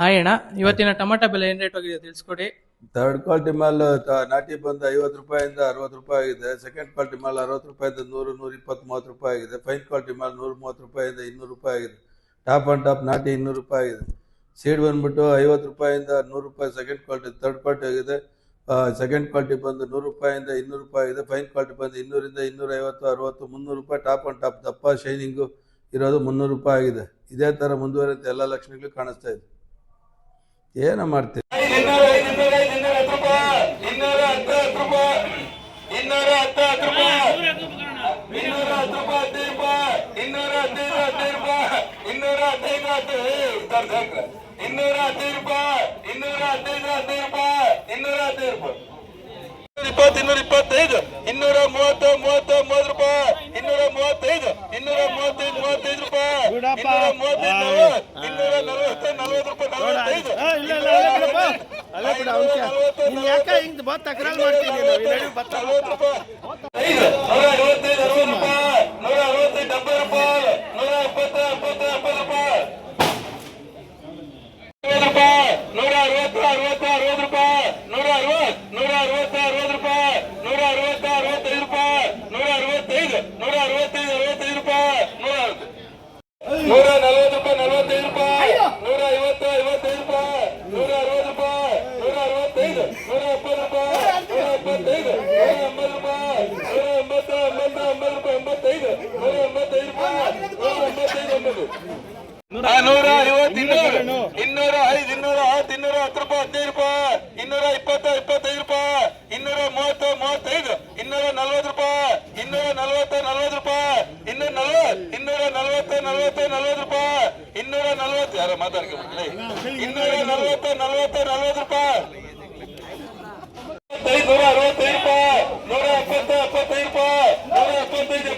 Hi ಅಣ್ಣ, ಇವತ್ತಿನ tomato ಬೆಲೆ ಏನ್ ರೇಟ್ ಹೋಗಿದೆ ತಿಳಿಸ್ಕೊಡಿ. ಥರ್ಡ್ ಕ್ವಾಲಿಟಿ ಮಾಲ್ ತ- ನಾಟಿ ಬಂದು ಐವತ್ತು ರೂಪಾಯಿಂದ ಅರವತ್ತು ರೂಪಾಯಿ ಆಗಿದೆ. ಸೆಕೆಂಡ್ ಕ್ವಾಲಿಟಿ ಮಾಲ್ ಅರವತ್ತು ರೂಪಾಯಿಂದ ನೂರು, ನೂರ ಇಪ್ಪತ್ತು ಮೂವತ್ತು ರೂಪಾಯಿ ಆಗಿದೆ. ಫೈನ್ ಕ್ವಾಲಿಟಿ ಮಾಲ್ ನೂರ ಮೂವತ್ತು ರೂಪಾಯಿಂದ ಇನ್ನೂರು ರೂಪಾಯಿ ಆಗಿದೆ. ಟಾಪ್ ಆ್ಯಂಡ್ ಟಾಪ್ ನಾಟಿ ಇನ್ನೂರು ರೂಪಾಯಿ ಆಗಿದೆ. ಸೀಡ್ ಬಂದ್ಬಿಟ್ಟು ಐವತ್ತು ರೂಪಾಯಿಂದ ನೂರು ರೂಪಾಯಿ ಸೆಕೆಂಡ್ ಕ್ವಾಲಿಟಿ ಥರ್ಡ್ ಕ್ವಾಲಿಟಿ ಆಗಿದೆ. ಸೆಕೆಂಡ್ ಕ್ವಾಲಿಟಿ ಬಂದು ನೂರು ರೂಪಾಯಿಂದ ಇನ್ನೂರು ರೂಪಾಯಿ ಆಗಿದೆ. ಫೈನ್ ಕ್ವಾಲಿಟಿ ಬಂದು ಇನ್ನೂರಿಂದ ಇನ್ನೂರ ಐವತ್ತು ಅರವತ್ತು, ಮುನ್ನೂರು ರೂಪಾಯಿ. ಟಾಪ್ ಆ್ಯಂಡ್ ಟಾಪ್ ದಪ್ಪ ಶೈನಿಂಗು ಇರೋದು ಮುನ್ನೂರು ರೂಪಾಯಿ ಆಗಿದೆ. ಇದೇ ಥರ ಮುಂದುವರೆದ ಎಲ್ಲ ಲಕ್ಷಣಗಳು ಕಾಣಿಸ್ತಾ ಇದೆ. ಏನೋ ಮಾಡ್ತೀವಿ ಇನ್ನೂರ ರೂಪಾಯಿ ಇನ್ನೂರ ರೂಪಾಯಿ ಇನ್ನೂರ ರೂಪಾಯಿ ಇನ್ನೂರ ಇಪ್ಪತ್ತೈದು ಇನ್ನೂರ ಮೂವತ್ತು ಮೂವತ್ತು ರೂಪಾಯಿ ಇನ್ನೂರ ಮೂವತ್ತೈದು ಇನ್ನೂರ ಮೂವತ್ತೈದು ಮೂವತ್ತೈದು ರೂಪಾಯಿ ಮೂವತ್ತೈದು ನಲವತ್ತು ಬಿಡ ನಲವತ್ತು ನೀನ್ ಯಾಕೆ ಹಿಂಗ್ ಬಾ ತಕರಾರು ಮಾಡ್ತೀನಿ ನೀನು? ಇಲ್ಲಿ ನಡಿ, ಬಾ. ನಲವತ್ತು ರೂಪಾಯಿ ಐದು ನೂರ ಅರವತ್ತೈದು ಅರವತ್ತು ರೂಪಾಯಿ ನೂರ ಅರವತ್ತೈದು ಡెబ్బై ರೂಪಾಯಿ ನೂರ ಎಪ್ಪತ್ತು ಎಪ್ಪತ್ತು ಎಪ್ಪತ್ತು ರೂಪಾಯಿ ಐವತ್ತು ರೂಪಾಯಿ ನೂರ ಅರವತ್ತು ಅರವತ್ತು ಅರವತ್ತು ರೂಪಾಯಿ ನೂರ ಅರವತ್ತು ನೂರ ಅರವತ್ತು ಅರವತ್ತು ರೂಪಾಯಿ ನೂರ ಅರವತ್ತು ಅರವತ್ತೈದು ರೂಪಾಯಿ ನೂರ ಅರವತ್ತೈದು ನೂರ ಅರವತ್ತೈದು ಅರವತ್ತೈದು ರೂಪಾಯಿ ನೂರ ಅರವತ್ತು ನೂರ ನಲವತ್ತು ರೂಪಾಯಿ ನಲವತ್ತೈದು ರೂಪಾಯಿ ನೂರ ಐವತ್ತು ಐವತ್ತೈದು ರೂಪಾಯಿ ನೂರ ಅರವತ್ತು ರೂಪಾಯಿ ನೂರ ಅರವತ್ತೈದು ನೂರ ಎಪ್ಪತ್ತು ರೂಪಾಯಿ ನೂರ ಎಪ್ಪತ್ತೈದು ನೂರ ಎಂಬತ್ತು ರೂಪಾಯಿ ನೂರ ಎಂಬತ್ತು ಎಂಬತ್ತು ಎಂಬತ್ತು ರೂಪಾಯಿ ಎಂಬತ್ತೈದು ನೂರ ಎಂಬತ್ತೈದು ರೂಪಾಯಿ ನೂರ ಎಂಬತ್ತೈದು ಎಂಬತ್ತು ಆ, ನೂರ ಐವತ್ತು ಇನ್ನೂರು ಇನ್ನೂರ ಐದು ಇನ್ನೂರ ಹತ್ತು ಇನ್ನೂರ ಹತ್ತು ರೂಪಾಯಿ ಹದಿನೈದು ರೂಪಾಯಿ ಇನ್ನೂರ ಇಪ್ಪತ್ತು ಇಪ್ಪತ್ತೈದು ರೂಪಾಯಿ ಇನ್ನೂರ ಮೂವತ್ತು ಮೂವತ್ತೈದು ಇನ್ನೂರ ನಲ್ವತ್ತು ರೂಪಾಯಿ ಇನ್ನೂರ ನಲ್ವತ್ತು ನಲ್ವತ್ತು ರೂಪಾಯಿ ಇನ್ನೂರ ನಲ್ವತ್ತು ಇನ್ನೂರ ನಲ್ವತ್ತು ನಲ್ವತ್ತು ರೂಪಾಯಿ. ಇನ್ನೂರ ನಲ್ವತ್ತು. ಯಾರ ಮಾತಾಡ್ಕೊಂಡು ಇನ್ನೂರ ನಲ್ವತ್ತು ನಲ್ವತ್ತು ನಲ್ವತ್ತು ರೂಪಾಯಿ. ನೂರ ಅರವತ್ತೈದು ರೂಪಾಯಿ. ನೂರ ಎಪ್ಪತ್ತು, ಎಪ್ಪತ್ತೈದು ರೂಪಾಯಿ. ನೂರ ಎಪ್ಪತ್ತೈದು